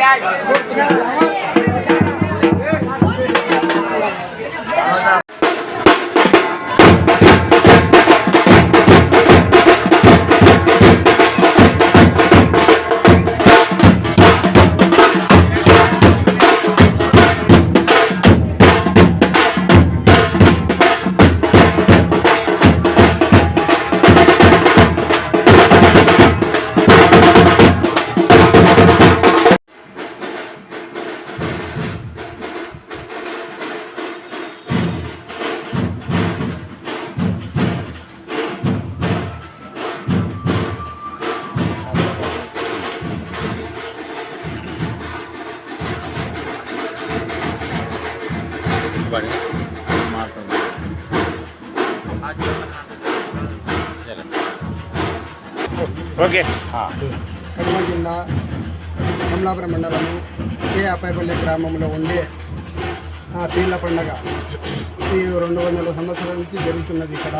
Yeah. Okay. కడమ జిల్లా కమలాపురం మండలము కే అప్పాయపల్లి గ్రామంలో ఉండే ఆ పీర్ల పండగ. ఈ రెండు వందల సంవత్సరాల నుంచి జరుగుతున్నది ఇక్కడ.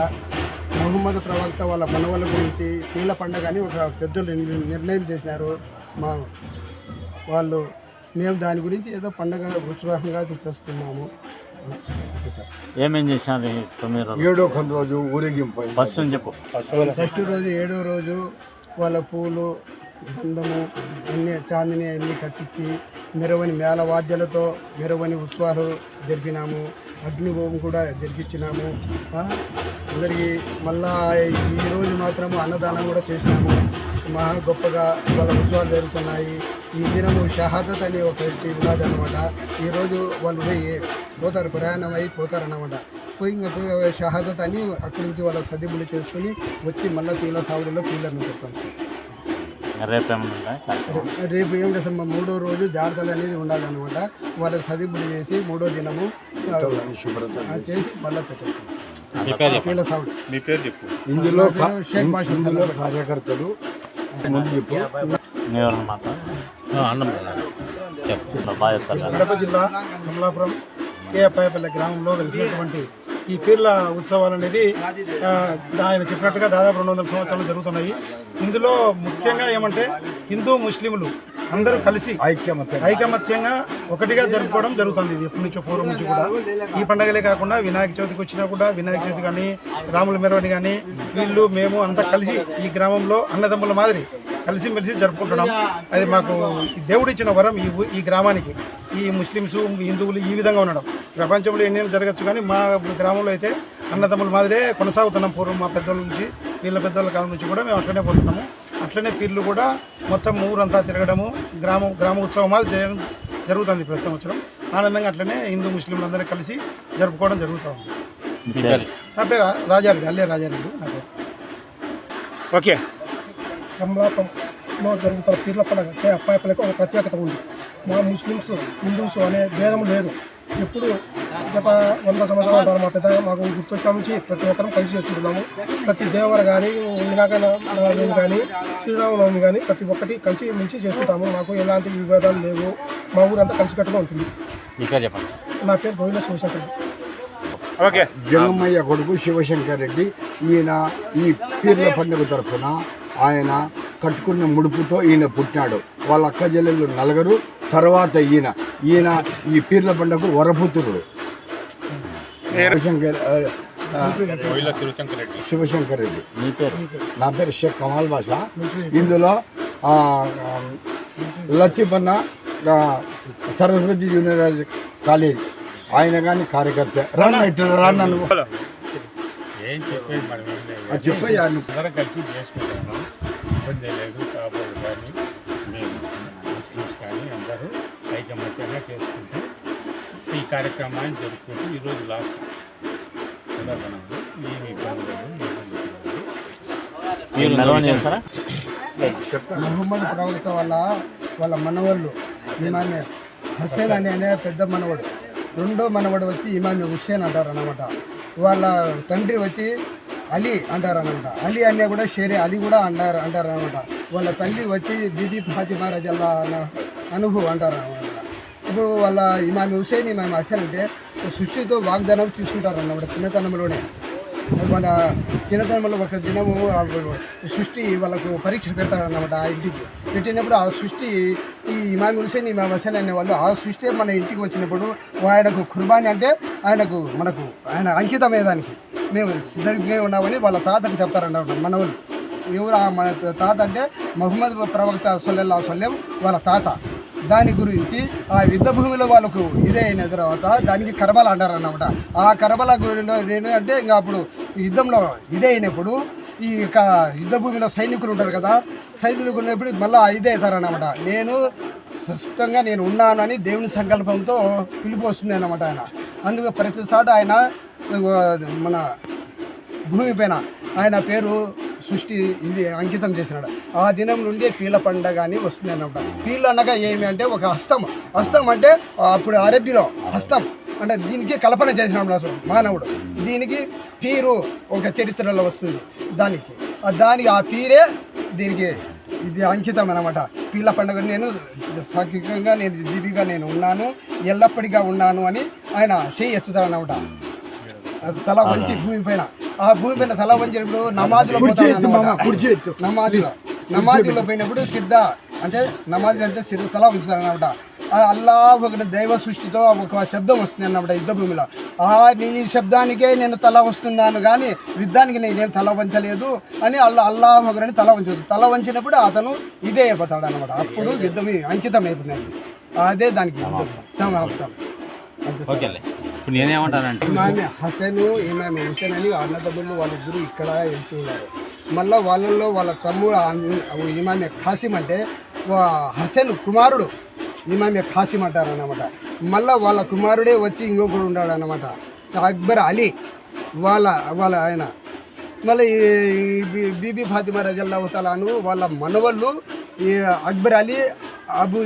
మహమ్మద్ ప్రవక్త వాళ్ళ మనవల గురించి పీర్ల పండగ అని ఒక పెద్దలు నిర్- నిర్ణయం చేసినారు. మా వాళ్ళు మేము దాని గురించి ఏదో పండగ ఉత్సాహంగా చేస్తున్నాము ఏమేం చేసినారు ఈ తొమ్మిది రోజులు? ఏడో కొన్ని రోజు ఊరేగింపు ఫస్ట్ నుంచి చెప్పు. ఫస్ట్ రోజు ఏడో రోజు వాళ్ళ పూలు గంధము అన్ని చాందిని అన్ని కట్టించి మెరవని మేళ వాద్యాలతో మెరవని ఉత్సవాలు జరిపినాము. అగ్నిహోమం కూడా జరిపించినాము. ఆ, అందరికీ మళ్ళా ఈ రోజు మాత్రము అన్నదానం కూడా చేసినాము. మహా గొప్పగా వాళ్ళ ఉత్సవాలు జరుగుతున్నాయి. ఈ దినము షహాదత్ అని ఒకటి ఉన్నది అనమాట ఈరోజు వాళ్ళు పోయి పోతారు ప్రయాణం అయి పోతారన్నమాట. పోయి ఇంకా పోయి షహాదత్ అని అక్కడి నుంచి వాళ్ళ సదిబులు చేసుకుని వచ్చి మళ్ళీ పీల సాగులలో పీలను చెప్తాం రేపు ఏం చేస్తాం? మా మూడో రోజు జాగ్రత్తలు అనేది ఉండాలన్నమాట. వాళ్ళ సదిబులు చేసి మూడో దినము చేసి మళ్ళీ పెట్టేస్తాం చెప్పు. ఇందులో కార్యకర్తలు. చెప్పు అన్నం కడప జిల్లా కమలాపురం కేఎప్పాయపల్లి గ్రామంలో వెలిసినటువంటి ఈ పీర్ల ఉత్సవాలు అనేది ఆయన చెప్పినట్టుగా దాదాపు రెండు వందల సంవత్సరాలు జరుగుతున్నాయి. ఇందులో ముఖ్యంగా ఏమంటే హిందూ ముస్లింలు అందరూ కలిసి ఐక్యమత్యం ఐకమత్యంగా ఒకటిగా జరుపుకోవడం జరుగుతుంది. ఇది ఎప్పటి నుంచో పూర్వం నుంచి కూడా. ఈ పండగలే కాకుండా వినాయక చవితికి వచ్చినా కూడా వినాయక చవితి కానీ రాముల మెరవని కానీ వీళ్ళు మేము అంతా కలిసి ఈ గ్రామంలో అన్నదమ్ముల మాదిరి కలిసిమెలిసి జరుపుకుంటున్నాం. అది మాకు ఈ దేవుడు ఇచ్చిన వరం ఈ ఈ గ్రామానికి. ఈ ముస్లిమ్స్ హిందువులు ఈ విధంగా ఉండడం. ప్రపంచంలో ఎన్నైనా జరగచ్చు కానీ మా గ్రామంలో అయితే అన్నదమ్ముల మాదిరే కొనసాగుతున్నాం. పూర్వం మా పెద్దల నుంచి వీళ్ళ పెద్దల కాలం నుంచి కూడా మేము అట్లనే పోతున్నాము. అట్లనే పీర్లు కూడా మొత్తం ఊరంతా తిరగడము గ్రామం గ్రామ ఉత్సవం చేయడం జరుగుతుంది ప్రతి సంవత్సరం. ఆనందంగా అట్లనే హిందూ ముస్లింలు అందరూ కలిసి జరుపుకోవడం జరుగుతూ ఉంది. నా పేరు రాజారెడ్డి అల్లే రాజారెడ్డి నా పేరు. ఓకే. కమలాపంలో జరుగుతున్న పీర్ల పండుగ అప్పాయపల్లికి ఒక ప్రత్యేకత ఉంది. మా ముస్లిమ్స్ హిందూస్ అనే భేదం లేదు. ఎప్పుడు గత వంద సంవత్సరాలు మా పెద్ద మాకు గుర్తొచ్చా నుంచి ప్రతి ఒక్కరం కలిసి చేసుకుంటున్నాము. ప్రతి దేవర కానీ వినాయక నవమి కానీ శ్రీరామనవమి కానీ ప్రతి ఒక్కటి కలిసి మెలిసి చేసుకుంటాము. మాకు ఎలాంటి విభేదాలు లేవు. మా ఊరంతా కలిసికట్టుగా ఉంటుంది. నా పేరు గోవింద శివశంకర్. ఓకే. జగమ్మయ్య కొడుకు శివశంకర్ రెడ్డి ఈయన ఈ పీర్ల పండుగ తరఫున ఆయన కట్టుకున్న ముడుపుతో ఈయన పుట్టినాడు. వాళ్ళ అక్క చెల్లెళ్ళు నలుగురు తర్వాత ఈయన. ఈయన ఈ పీర్ల పండుగకు వరపుత్రుడు. శివశంకర్ శివశంకర్ రెడ్డి. మీ పేరు? నా పేరు షేక్ కమాల్ బాషా. ఇందులో లచ్చిపన్న సరస్వతి జూనియర్ కాలేజ్ ఆయన కానీ కార్యకర్త. రన్న ఇట్లా రన్న నువ్వు ఏం చెప్పేది మనం అందరం కలిసి చేసుకుంటాము ఇబ్బంది లేదు కాబోలు కానీ మేము ముస్లిమ్స్ కానీ అందరూ ఐకమత్యంగా చేసుకుంటూ ఈ కార్యక్రమాన్ని జరుపుకుంటూ ఈరోజు లాస్ట్. తెలంగాణలో ఏమి ఇబ్బంది లేదు మహమ్మద్ ప్రవక్త వాళ్ళ వాళ్ళ మనవళ్ళు అనే అనే పెద్ద మనవడు. రెండో మనవడు వచ్చి ఇమామి హుస్సేన్ అంటారనమాట వాళ్ళ తండ్రి వచ్చి అలీ అంటారు అనమాట అలీ అనే కూడా షేరే అలీ కూడా అంటారు అంటారు అనమాట వాళ్ళ తల్లి వచ్చి బీబీ ఫాతిమా రజల్లా అన్న అనుభు అంటారు అనమాట ఇప్పుడు వాళ్ళ ఇమామి హుసేన్ ఇమామి హసన్ అంటే సృష్టితో వాగ్దానం తీసుకుంటారు అన్నమాట చిన్నతనంలోనే. వాళ్ళ చిన్నతనంలో ఒక దినము సృష్టి వాళ్ళకు పరీక్ష పెడతారన్నమాట ఆ ఇంటికి. పెట్టినప్పుడు ఆ సృష్టి ఈ ఇమామి హుసేన్ ఇమామ్ హుసేన్ అనే వాళ్ళు ఆ మన ఇంటికి వచ్చినప్పుడు ఆయనకు కుర్బానీ అంటే ఆయనకు మనకు ఆయన అంకితమయ్యేదానికి మేము సిద్ధంగా ఉన్నామని వాళ్ళ తాతకు చెప్తారన్నమాట మన వాళ్ళు. ఎవరు ఆ మన తాత అంటే మహమ్మద్ ప్రవక్త సొల్లెల్లా సొల్లెం వాళ్ళ తాత. దాని గురించి ఆ యుద్ధ భూమిలో వాళ్ళకు ఇదే అయిన తర్వాత దానికి కరబల అంటారు అన్నమాట ఆ కరబల గుడిలో అంటే ఇంకా అప్పుడు యుద్ధంలో ఇదే అయినప్పుడు ఈ యొక్క యుద్ధ భూమిలో సైనికులు ఉంటారు కదా సైనికులు ఉన్నప్పుడు మళ్ళీ ఇదే అవుతారనమాట నేను స్పష్టంగా నేను ఉన్నానని దేవుని సంకల్పంతో పిలిపి వస్తుంది అనమాట ఆయన. అందుకు ప్రతిసారి ఆయన మన భూమి పైన ఆయన పేరు సృష్టి ఇది అంకితం చేసినాడు. ఆ దినం నుండి పీల పండగ అని వస్తుంది అన్నమాట. పీళ్ళు అనగా ఏమి అంటే ఒక హస్తం. హస్తం అంటే అప్పుడు అరబ్బీలో హస్తం. అంటే దీనికి కల్పన అసలు మానవుడు. దీనికి పీరు ఒక చరిత్రలో వస్తుంది దానికి. ఆ దానికి ఆ పీరే దీనికి ఇది అంకితం అనమాట పీల పండుగ నేను సాక్షికంగా నేను జీవిగా నేను ఉన్నాను ఎల్లప్పటిగా ఉన్నాను అని ఆయన చేయి ఎత్తుతారన్నమాట అది తల వంచి భూమి పైన. ఆ భూమి పైన తల వంచినప్పుడు నమాజులో నమాజులో. నమాజులో పోయినప్పుడు సిద్ధ అంటే నమాజ్ అంటే సిద్ధ తల ఉంచుతారు అనమాట అల్లా ఒక దైవ సృష్టితో ఒక శబ్దం వస్తుంది అన్నమాట యుద్ధ భూమిలో. ఆ నీ శబ్దానికే నేను తల వస్తున్నాను కానీ యుద్ధానికి నేనేం తల వంచలేదు అని అల్లా అల్లా ఒకరిని తల వంచదు. తల వంచినప్పుడు అతను ఇదే అయిపోతాడు అనమాట అప్పుడు యుద్ధం అంకితం అయిపోయింది అదే దానికి సార్. ఓకేలే. ఇప్పుడు నేనేమంటానంటే ఇమామి హసన్ హుసేన్ అని అన్నదమ్ములు వాళ్ళిద్దరూ ఇక్కడ వెలిసి ఉన్నారు. మళ్ళీ వాళ్ళల్లో వాళ్ళ తమ్ముడు ఇమామి ఖాసిం అంటే హసన్ కుమారుడు. ఇమామి ఖాసిం అంటారు అనమాట మళ్ళీ వాళ్ళ కుమారుడే వచ్చి ఇంకొకడు ఉన్నాడు అనమాట అక్బర్ అలీ వాళ్ళ వాళ్ళ ఆయన. మళ్ళీ బీబీ ఫాతిమా రజల్లా తలాను వాళ్ళ మనవళ్ళు ఈ అక్బర్ అలీ అబు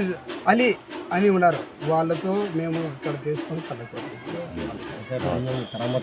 అలీ అని ఉన్నారు. వాళ్ళతో మేము ఇక్కడ చేసుకొని కలుపుకుంటాం